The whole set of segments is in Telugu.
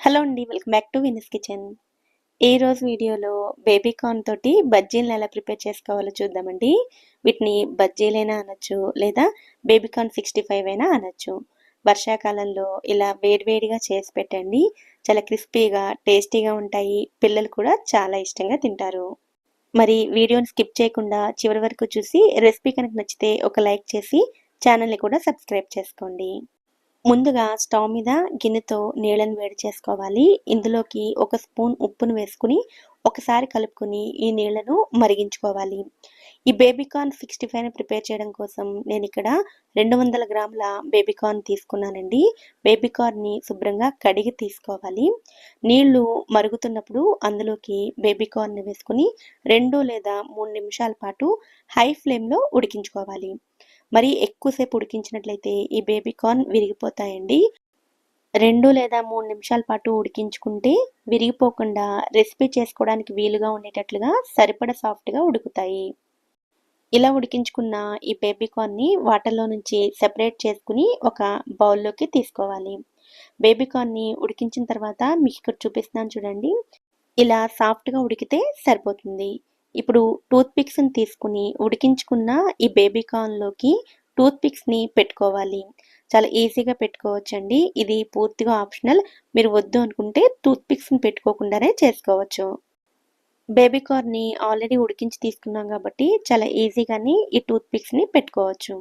హలో అండి welcome back to Vini's kitchen. ఈ రోజు వీడియోలో బేబీ కార్న్ తోటి బజ్జీలను ఎలా ప్రిపేర్ చేసుకోవాలో చూద్దామండి. వీటిని బజ్జీలైనా అనొచ్చు లేదా బేబీ కార్న్ సిక్స్టీ ఫైవ్ అయినా అనొచ్చు. వర్షాకాలంలో ఇలా వేడివేడిగా చేసి పెట్టండి. చాలా క్రిస్పీగా టేస్టీగా ఉంటాయి. పిల్లలు కూడా చాలా ఇష్టంగా తింటారు. మరి వీడియోని స్కిప్ చేయకుండా చివరి వరకు చూసి రెసిపీ కనుక నచ్చితే ఒక లైక్ చేసి ఛానల్ని కూడా సబ్స్క్రైబ్ చేసుకోండి. ముందుగా స్టవ్ మీద గిన్నెతో నీళ్ళని వేడి చేసుకోవాలి. ఇందులోకి ఒక స్పూన్ ఉప్పును వేసుకుని ఒకసారి కలుపుకొని ఈ నీళ్ళను మరిగించుకోవాలి. ఈ బేబీకార్న్ సిక్స్టీ ఫైవ్ ప్రిపేర్ చేయడం కోసం నేను ఇక్కడ రెండు వందల గ్రాముల బేబీకార్న్ తీసుకున్నానండి. బేబీకార్న్ని శుభ్రంగా కడిగి తీసుకోవాలి. నీళ్ళు మరుగుతున్నప్పుడు అందులోకి బేబీకార్న్ వేసుకుని రెండు లేదా మూడు నిమిషాల పాటు హై ఫ్లేమ్లో ఉడికించుకోవాలి. మరి ఎక్కువసేపు ఉడికించినట్లయితే ఈ బేబీ కార్న్ విరిగిపోతాయండి. రెండు లేదా మూడు నిమిషాల పాటు ఉడికించుకుంటే విరిగిపోకుండా రెసిపీ చేసుకోవడానికి వీలుగా ఉండేటట్లుగా సరిపడ సాఫ్ట్గా ఉడుకుతాయి. ఇలా ఉడికించుకున్న ఈ బేబీ కార్న్ని వాటర్లో నుంచి సెపరేట్ చేసుకుని ఒక బౌల్లోకి తీసుకోవాలి. బేబీ కార్న్ని ఉడికించిన తర్వాత మీకు ఇక్కడ చూపిస్తున్నాను చూడండి. ఇలా సాఫ్ట్గా ఉడికితే సరిపోతుంది. ఇప్పుడు టూత్ పిక్స్ని తీసుకుని ఉడికించుకున్న ఈ బేబీ కార్న్లోకి టూత్ పిక్స్ని పెట్టుకోవాలి. చాలా ఈజీగా పెట్టుకోవచ్చండి. ఇది పూర్తిగా ఆప్షనల్. మీరు వద్దు అనుకుంటే టూత్ పిక్స్ని పెట్టుకోకుండానే చేసుకోవచ్చు. బేబీ కార్న్ని ఆల్రెడీ ఉడికించి తీసుకున్నాం కాబట్టి చాలా ఈజీగానే ఈ టూత్ పిక్స్ని పెట్టుకోవచ్చు.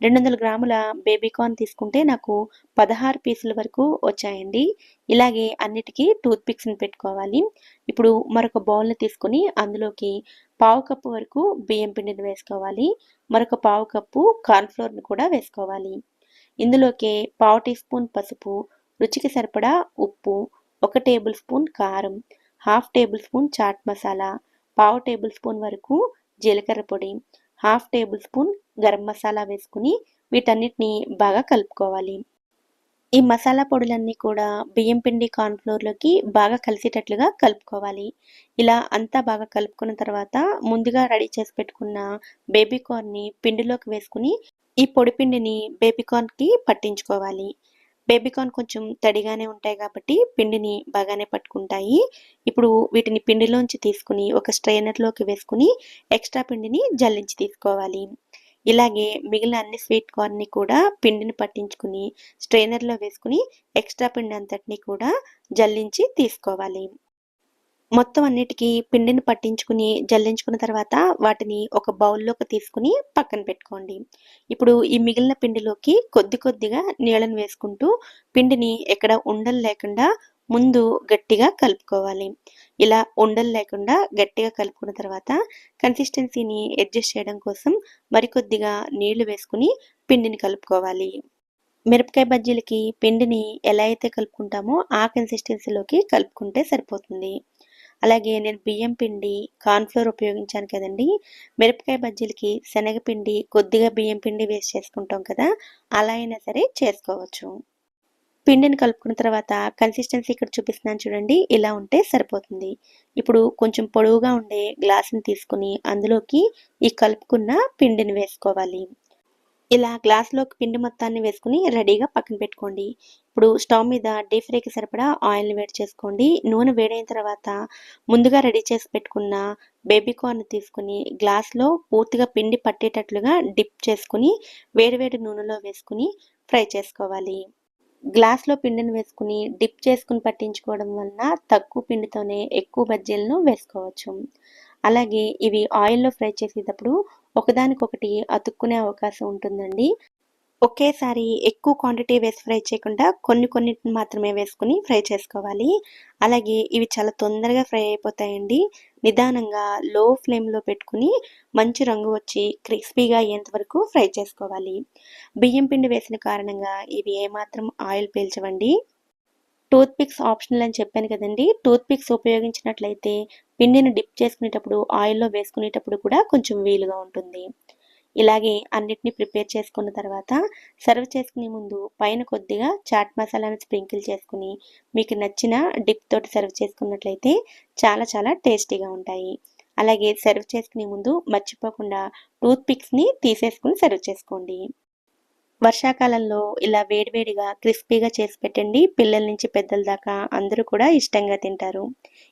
రెండు వందల గ్రాముల బేబీ కార్న్ తీసుకుంటే నాకు పదహారు పీసుల వరకు వచ్చాయండి. ఇలాగే అన్నిటికీ టూత్ పిక్స్ని పెట్టుకోవాలి. ఇప్పుడు మరొక బౌల్ని తీసుకుని అందులోకి పావు కప్పు వరకు బియ్యం పిండిని వేసుకోవాలి. మరొక పావు కప్పు కార్న్ఫ్లోర్ని కూడా వేసుకోవాలి. ఇందులోకి పావు టీ స్పూన్ పసుపు రుచికి సరిపడా ఉప్పు ఒక టేబుల్ స్పూన్ కారం half table spoon chaat masala పావు టేబుల్ స్పూన్ వరకు జీలకర్ర పొడి half table spoon garam masala వేసుకుని వీటన్నిటిని బాగా కలుపుకోవాలి. ఈ మసాలా పొడులన్నీ కూడా బియ్యం పిండి కార్న్ఫ్లోర్లోకి బాగా కలిసేటట్లుగా కలుపుకోవాలి. ఇలా అంతా బాగా కలుపుకున్న తర్వాత ముందుగా రెడీ చేసి పెట్టుకున్న బేబీ కార్న్ని పిండిలోకి వేసుకుని ఈ పొడి పిండిని బేబీ కార్న్కి పట్టించుకోవాలి. బేబీకార్న్ కొంచెం తడిగానే ఉంటాయి కాబట్టి పిండిని బాగానే పట్టుకుంటాయి. ఇప్పుడు వీటిని పిండిలోంచి తీసుకుని ఒక స్ట్రైనర్లోకి వేసుకుని ఎక్స్ట్రా పిండిని జల్లించి తీసుకోవాలి. ఇలాగే మిగిలిన అన్ని స్వీట్ కార్న్ని కూడా పిండిని పట్టించుకుని స్ట్రైనర్లో వేసుకుని ఎక్స్ట్రా పిండి అంతటిని కూడా జల్లించి తీసుకోవాలి. మొత్తం అన్నిటికీ పిండిని పట్టించుకుని జల్లించుకున్న తర్వాత వాటిని ఒక బౌల్లోకి తీసుకుని పక్కన పెట్టుకోండి. ఇప్పుడు ఈ మిగిలిన పిండిలోకి కొద్ది కొద్దిగా నీళ్ళను వేసుకుంటూ పిండిని ఎక్కడ ఉండలు లేకుండా ముందు గట్టిగా కలుపుకోవాలి. ఇలా ఉండలు లేకుండా గట్టిగా కలుపుకున్న తర్వాత కన్సిస్టెన్సీని అడ్జస్ట్ చేయడం కోసం మరికొద్దిగా నీళ్ళు వేసుకుని పిండిని కలుపుకోవాలి. మిరపకాయ బజ్జీలకి పిండిని ఎలా అయితే కలుపుకుంటామో ఆ కన్సిస్టెన్సీలోకి కలుపుకుంటే సరిపోతుంది. అలాగే నేను బియ్యం పిండి కార్న్ఫ్లోర్ ఉపయోగించాను కదండి. మిరపకాయ బజ్జీలకి శనగపిండి కొద్దిగా బియ్యం పిండి వేస్ట్ చేసుకుంటాం కదా అలా అయినా సరే చేసుకోవచ్చు. పిండిని కలుపుకున్న తర్వాత కన్సిస్టెన్సీ ఇక్కడ చూపిస్తున్నాను చూడండి ఇలా ఉంటే సరిపోతుంది. ఇప్పుడు కొంచెం పొడవుగా ఉండే గ్లాసుని తీసుకుని అందులోకి ఈ కలుపుకున్న పిండిని వేసుకోవాలి. ఇలా గ్లాస్లోకి పిండి మొత్తాన్ని వేసుకుని రెడీగా పక్కన పెట్టుకోండి. ఇప్పుడు స్టవ్ మీద డీప్ ఫ్రైకి సరిపడా ఆయిల్ని వేడి చేసుకోండి. నూనె వేడైన తర్వాత ముందుగా రెడీ చేసి పెట్టుకున్న బేబీ కార్న్ తీసుకుని గ్లాస్లో పూర్తిగా పిండి పట్టేటట్లుగా డిప్ చేసుకుని వేడివేడి నూనెలో వేసుకుని ఫ్రై చేసుకోవాలి. గ్లాస్లో పిండిని వేసుకుని డిప్ చేసుకుని పట్టించుకోవడం వలన తక్కువ పిండితోనే ఎక్కువ బజ్జీలను వేసుకోవచ్చు. అలాగే ఇవి ఆయిల్లో ఫ్రై చేసేటప్పుడు ఒకదానికొకటి అతుక్కునే అవకాశం ఉంటుందండి. ఒకేసారి ఎక్కువ క్వాంటిటీ వేసి ఫ్రై చేయకుండా కొన్ని కొన్నిటిని మాత్రమే వేసుకుని ఫ్రై చేసుకోవాలి. అలాగే ఇవి చాలా తొందరగా ఫ్రై అయిపోతాయండి. నిదానంగా లో ఫ్లేమ్లో పెట్టుకుని మంచి రంగు వచ్చి క్రిస్పీగా అయ్యేంత వరకు ఫ్రై చేసుకోవాలి. బియ్యం పిండి వేసిన కారణంగా ఇవి ఏమాత్రం ఆయిల్ పీల్చవండి. టూత్ పిక్స్ ఆప్షనల్ అని చెప్పాను కదండి. టూత్ పిక్స్ ఉపయోగించినట్లయితే పిండిని డిప్ చేసుకునేటప్పుడు ఆయిల్లో వేసుకునేటప్పుడు కూడా కొంచెం వీలుగా ఉంటుంది. ఇలాగే అన్నిటిని ప్రిపేర్ చేసుకున్న తర్వాత సర్వ్ చేసుకునే ముందు పైన కొద్దిగా చాట్ మసాలాను స్ప్రింకిల్ చేసుకుని మీకు నచ్చిన డిప్ తోటి సర్వ్ చేసుకున్నట్లయితే చాలా చాలా టేస్టీగా ఉంటాయి. అలాగే సర్వ్ చేసుకునే ముందు మర్చిపోకుండా టూత్ పిక్స్ని తీసేసుకుని సర్వ్ చేసుకోండి. వర్షాకాలంలో ఇలా వేడివేడిగా క్రిస్పీగా చేసి పెట్టండి. పిల్లల నుంచి పెద్దల దాకా అందరూ కూడా ఇష్టంగా తింటారు.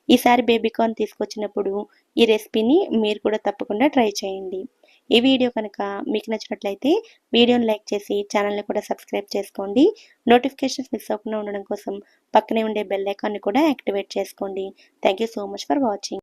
ఈసారి బేబీకార్న్ తీసుకొచ్చినప్పుడు ఈ రెసిపీని మీరు కూడా తప్పకుండా ట్రై చేయండి. ఈ వీడియో కనుక మీకు నచ్చినట్లయితే వీడియోని లైక్ చేసి ఛానల్ని కూడా సబ్స్క్రైబ్ చేసుకోండి. నోటిఫికేషన్స్ మిస్ అవ్వకుండా ఉండడం కోసం పక్కనే ఉండే బెల్ ఐకాన్ని కూడా యాక్టివేట్ చేసుకోండి. Thank you so much for watching.